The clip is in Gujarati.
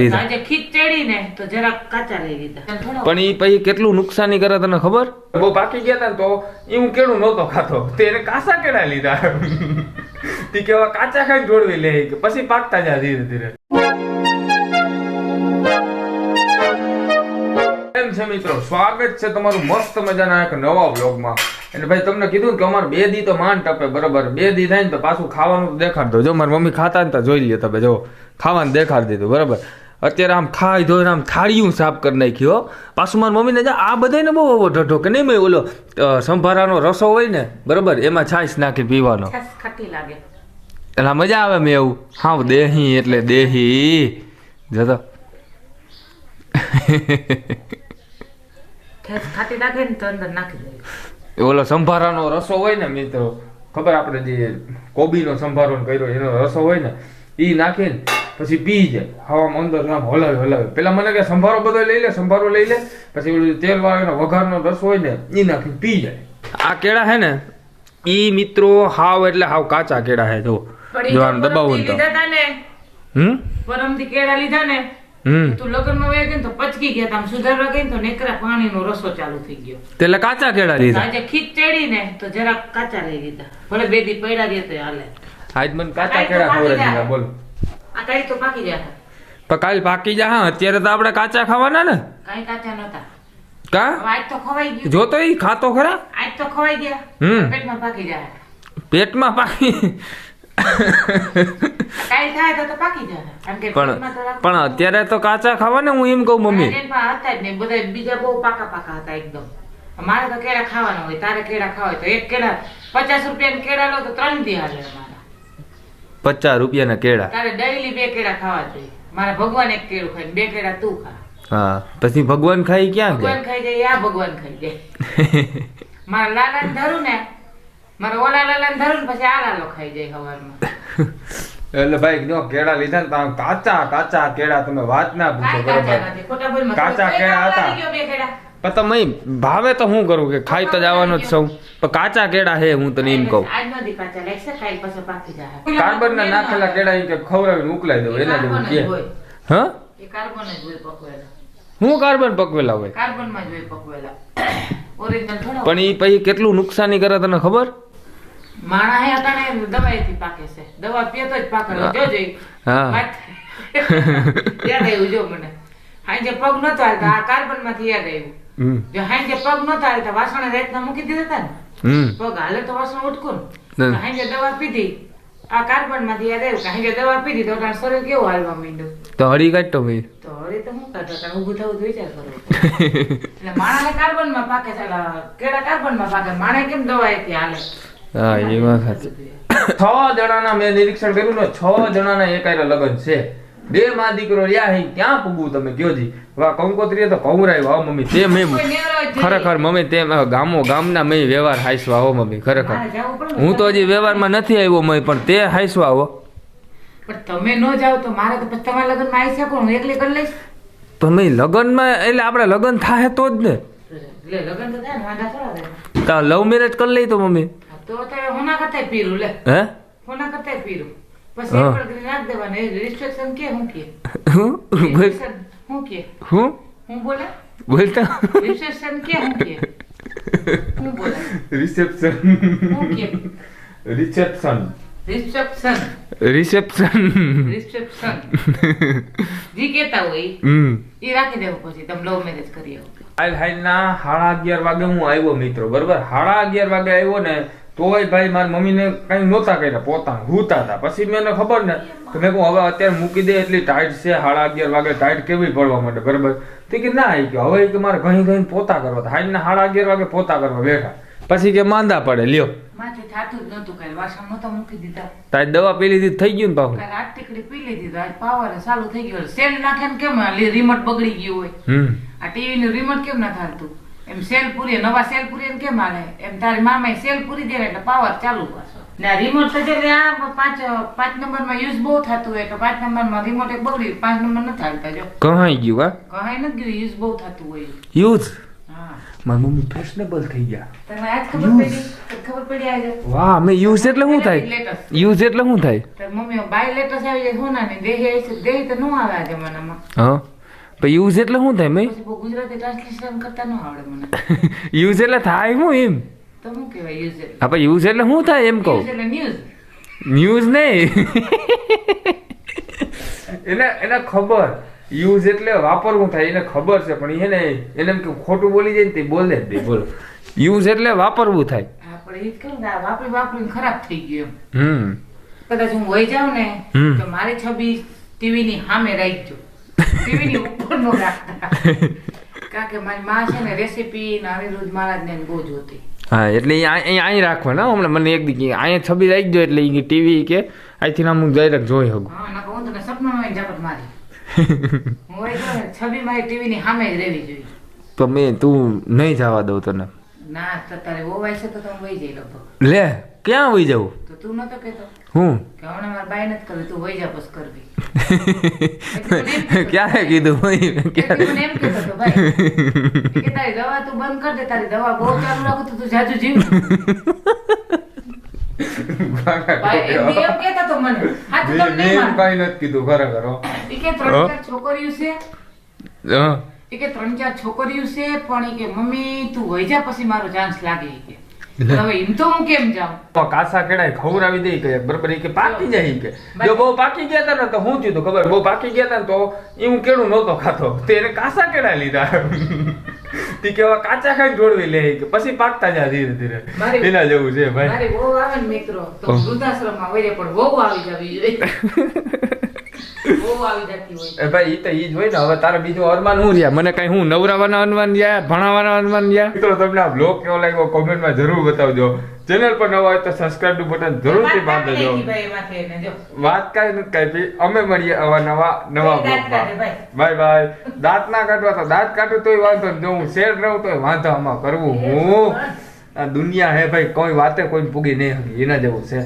લીધા. આજે ખીચડી ને તો જરાક કાચા લઈ લીધા. પણ પછી કેટલું નુકસાની કરે તને ખબર? બહુ પાકી ગયા તો એ હું કેળું નહોતો ખાતો. તે એને કાસા કેળા લીધા. તે કેવા કાચા ખાઈને જોડવી લે. પછી પાકતા જાય ધીરે ધીરે. કેમ છે મિત્રો? સ્વાગત છે તમારું મસ્ત મજાના એક નવા વ્લોગમાં. એટલે ભાઈ તમને કીધું કે અમારે બે દી તો માન ટપે બરોબર? બે દી થાય ને તો પાછું ખાવાનું દેખાડતો દેખાડ દો. જો મારી મમ્મી ખાતા ને તો જોઈ લે તમે જો. ખાવાનું દેખાડી દીધું બરોબર? અત્યારે આમ ખાઈ ધોઈને આમ થાળીયું સાફ કરી નાખ્યો પાછું મારા મમ્મીને જા આ બધાને બહુ બહુ ઢઢો કે નહીં મેં ઓલો સંભારાનો રસો હોય ને બરોબર એમાં છાશ નાખી પીવાનો. એટલે મજા આવે મેં એવું. હા દેહી એટલે દેહી. જતો ઓલો સંભારાનો રસો હોય ને મિત્રો ખબર આપણે જે કોબીનો સંભારો કર્યો એનો રસો હોય ને એ નાખીને પછી પી જાય હવામાં અંદર આમ હલાવી હલાવી. પેલા મને કે સંભારો બધો લઈ લે સંભારો લઈ લે પછી પેલું તેલ વાળો વઘારનો રસ હોય ને એ નાખીને પી જાય આ કેળા હે ને ઈ મિત્રો હાવ એટલે હાવ કાચા કેળા હે જો જોવાનું દબાવું તો હમ? પરમથી કેળા લીધા ને તું લગ્નમાં વહી ગઈ ને તો પચકી ગયા તા સુધારવા ગઈ તો નેકરા પાણીનો રસો ચાલુ થઈ ગયો. એટલે કાચા કેળા લીધા. આજે ખીચડી ને તો જરા કાચા લઈ લીધા. ભલે બે દી પડ્યા રહ્યા તો હાલે. આજ મને કાચા કેળા દીધા બોલ. આ કાઈ તો પાકી જાય પણ કાલ પાકી જા હા અત્યારે તો આપણે કાચા ખાવાના ને. કાઈ કાચા નતા કા? આજ તો ખવાઈ ગયું. જો તો ઈ ખાતો ખરા? આજ તો ખવાઈ ગયા. હમ. પેટમાં પાકી જાય પેટમાં પાકી? કાઈ થાય તો પાકી જાય. પણ અત્યારે તો કાચા ખાવા ને હું એમ કહું મમ્મી. હતા જ નહીં. બધા બીજા બહુ પાકા પાકા હતા એકદમ. મારે તો કેળા ખાવાના હોય તારે કેળા ખાવા હોય તો એક કેળા પચાસ રૂપિયા કેળા લો તો ત્રણ દી હાલે પચાસ રૂપિયાના કેળા. તારે ડેઈલી બે કેળા ખાવા જોઈએ. મારા ભગવાન એક કેળું ખાય બે કેળા તું ખા. હા પછી ભગવાન ખાઈ ક્યાં ભગવાન ખાઈ જાય આ ભગવાન ખાઈ જાય. મારા લાલાને ધરું ને મારા ઓલા લાલાને ધરું ને પછી આ લાલો ખાઈ જાય સવારમાં એટલે ભાઈ જો કેળા લીધા ને તમે કાચા કાચા કેળા તમે વાત ના પૂછો બરોબર? કાચા કેળા હતા. પણ તમે ભાવે તો હું કરું કે ખાઈ તો જવાનો જ છું. પણ કાચા કેળા હે હું તને એમ કહું. આજ નથી કાચા લાગશે, કાલ પાછા પાકી જાય. કાર્બન ના નાખેલા કેળા કે ખવડાવીને ઉકલાઈ દઉં એના જેવું કે. હોય. હા? કાર્બન જ હોય હું કાર્બન પકવેલા હોય? કાર્બનમાં જ હોય પકવેલા. પણ એ પછી કેટલું નુકસાની કરે તને ખબર? માણા હે અટાણે દવાઈથી પાકે છે. દવા પીતો જ પાકે. જોજો હા. યાદ આવ્યું જો મને. હાંજે પગ નતો હાલતા આ કાર્બનમાંથી યાદ આવ્યું. જો હાંજે પગ નતો હાલતા વાસણે રાતના મૂકી દીધા હતા ને. પગ હાલે તો વાસણ ઉટકું ને. હાંજે દવા પીધી. આ કાર્બનમાંથી યાદ આવ્યું કે હાંજે દવા પીધી તો અટાણે શરીર કેવું હાલવા માંડ્યું? તો હરી કાઢતો ભાઈ તો હવે તો હું કરતો કારણ ઊભું થવું તો વિચાર એટલે માણસને કાર્બનમાં પાકે કેળા કાર્બનમાં પાકે. માણે કેમ દવાઈથી હાલે? હા એ વાત છ જણાના મેં નિરીક્ષણ કર્યું ને છ જણાના એક હારે લગ્ન છે. બે માં દીકરો રહ્યા હે ક્યાં પૂગવું તમે? કયો જી? વાહ કંકોત્રીએ તો કૌરાય વા મમ્મી તે મેં. ખરેખર મમ્મી તે ગામો ગામના મેં વ્યવહાર હાઈસવા હો મમ્મી ખરેખર. હું તો હજી વ્યવહારમાં નથી આવ્યો મમ્મી પણ તે હાઈસવા હો. પણ તમે ન જાઓ તો મારે તો તમારા લગ્નમાં આવી શકો હું એકલી કરી લઈશ? તમે લગ્નમાં એટલે આપણે લગ્ન થાય તો જ ને. લગ્ન તો થાય ને વાંધા થોડા લવ મેરેજ કરી લઈ તો મમ્મી. તો તો હોના કરતા પીરું લે. હે? હોના કરતા પીરું. પછી હા. એક પડઘડી નાખ દેવાનું. એ restriction કે હું કે? હું? બોલ. Restriction હું કે? હું? હું બોલે? બોલતા? Restriction કે હું કે? હું બોલે? રિસેપ્શન હું કે? રિસેપ્શન રિસેપ્શન રિસેપ્શન રિસેપ્શન જી કેતા હોય હમ. ઈ રાખી દેવું પછી તમે લવ મેરેજ કરી આવો. કાલ હાઈના સાડા અગિયાર વાગે હું આવ્યો મિત્રો બરોબર? સાડા અગિયાર વાગે આવ્યો ને તોય ભાઈ મારી મમ્મીને કઈ નહોતા કર્યા પોતાનું હુતા હતા. પછી મેં ખબર ને તો મેં કહું હવે અત્યારે મૂકી દે એટલી ટાઈટ છે સાડા અગિયાર વાગે ટાઈટ કેવી પડવા માટે બરોબર? તે કે ના એ કે હવે કે મારે ઘણી ઘણી પોતા કરવા હતા. હાઈના સાડા અગિયાર વાગે પોતા કરવા બેઠા. પછી કે માંદા પડે લ્યો. તારી દવા પી લીધી થઈ ગયું ને પાછું? આઠ ટીકડી પી લીધી પાવર ચાલુ થઈ ગયો. સેલ નાખે ને કેમ રિમોટ બગડી ગયું હોય? આ ટીવી નું રિમોટ કેમ ના થાતું? એમ સેલ પૂરી નવા સેલ પૂરી કેમ હાલે? એમ તારી મામા સેલ પૂરી દે એટલે પાવર ચાલુ કરશો. ને રિમોટ તો છે આ પાંચ પાંચ નંબરમાં યુઝ બહુ થતું હોય તો પાંચ નંબરમાં રિમોટ એક બગડી પાંચ નંબર નથી હાલતા જો. કહાઈ ગયું કા કહાઈ નથી ગયું યુઝ બહુ થતું હોય. યુઝ હા. મારી મમ્મી ફેશનેબલ થઈ ગયા. તમે આજ ખબર પડી? ખબર પડી આજે? વાહ મે યુઝ એટલે શું થાય? યુઝ એટલે શું થાય? મમ્મી બાય લેટેસ્ટ આવી જાય સોના ને દેહી આવી દેહી તો ન આવે આ જમાનામાં. હા. પણ યુઝ એટલે શું થાય મેં ગુજરાતી ટ્રાન્સલેશન કરતા ન આવડે મને. યુઝ એટલે થાય હું એમ? તો શું કહેવાય યુઝ એટલે? આપણે યુઝ એટલે શું થાય એમ કહું? એટલે ન્યૂઝ ન્યૂઝ નહીં એને એને ખબર. યુઝ એટલે વાપરવું થાય એને ખબર છે પણ એને એને એમ કે ખોટું બોલી જાય ને તે બોલે જ નહીં બોલો. યુઝ એટલે વાપરવું થાય. આપણે ઈ જ કહું ને વાપરી વાપરીને ખરાબ થઈ ગયું હમ. કદાચ હું વહી જાઉં ને તો મારી છબી ટીવી ની સામે રાખજો. ટીવી ની ઉપર નો રાખતા કારણ કે મારી માં છે ને રેસીપી ને અનિરુદ્ધ મહારાજ ને બહુ જોતી હા એટલે આ- અહીં રાખવાના હમણાં મને એક દી અહીંયા છબી રાખી દો એટલે ટીવી કે અહીંથી આમ હું ડાયરેક્ટ જોઈ શકું હા હું તને સપનામાં ઝાપટ મારી હું છબી મારી ટીવીની સામે જ રહેવી જોઈએ તો મેં તું નહીં જવા દઉં તને ના તો તારે વહુ છે તો તમે વહી જઈ લગભગ. લે ક્યાં હોઈ જવું તો તું નતો કેતો હું? કે હમણાં મારે બાય નથી કરવી તું વહી જા બસ કરવી. ક્યારે કીધું એમ કહેતો હતો ભાઈ કે તારી દવા તું બંધ કર દે તારી દવા બહુ ચાલુ રાખું તો તું જાજુ જીવ. કહેતો છોકરીઓ છે. હા. કે ત્રણ ચાર છોકરીઓ છે પણ કે મમ્મી તું વહી જા પછી મારો ચાન્સ લાગે કે. હવે એમ તો હું કેમ જાઉં? તો કાસા કેડાય ખવડાવી દે કે બરાબર કે પાકી જાય કે. જો બહુ પાકી ગયા હતા ને તો હું થયું તું ખબર? બહુ પાકી ગયા હતા ને તો ઈ હું કેળું નહોતો ખાતો. તો એને કાસા કેળા લીધા. તી કેવા કાચા ખાઈ ઢોળવી લે કે. પછી પાકતા જા ધીરે ધીરે. મારી- એના જેવું છે ભાઈ. મારી વહુ આવે ને મિત્રો તો. વૃદ્ધાશ્રમમાં પણ વહુ આવી જવી જોઈએ. ભાઈ ઈ તો ઈ જ હોય ને. હવે તારે બીજું અરમાન હું રહ્યા મને કઈ હું નવરાવાના અરમાન રહ્યા ભણાવાના અરમાન રહ્યા મિત્રો તમને આ બ્લોગ કેવો લાગ્યો? કોમેન્ટમાં જરૂર બતાવજો. ચેનલ પર નવા હોય તો સબસ્ક્રાઇબનું બટન જરૂરથી મારી દેજો. વાત કાંઈ નથી કાપી અમે મળીએ આવા નવા નવા દાંત ભાઈ. બ્લોગમાં બાય બાય. દાંત ના કાઢવા તો દાંત કાઢું તોય વાંધો નહીં. જો હું શેર રહું તોય વાંધો આમાં કરવું હું. આ દુનિયા હે ભાઈ કોઈ વાતે કોઈ પૂગી નહીં એના જેવું છે.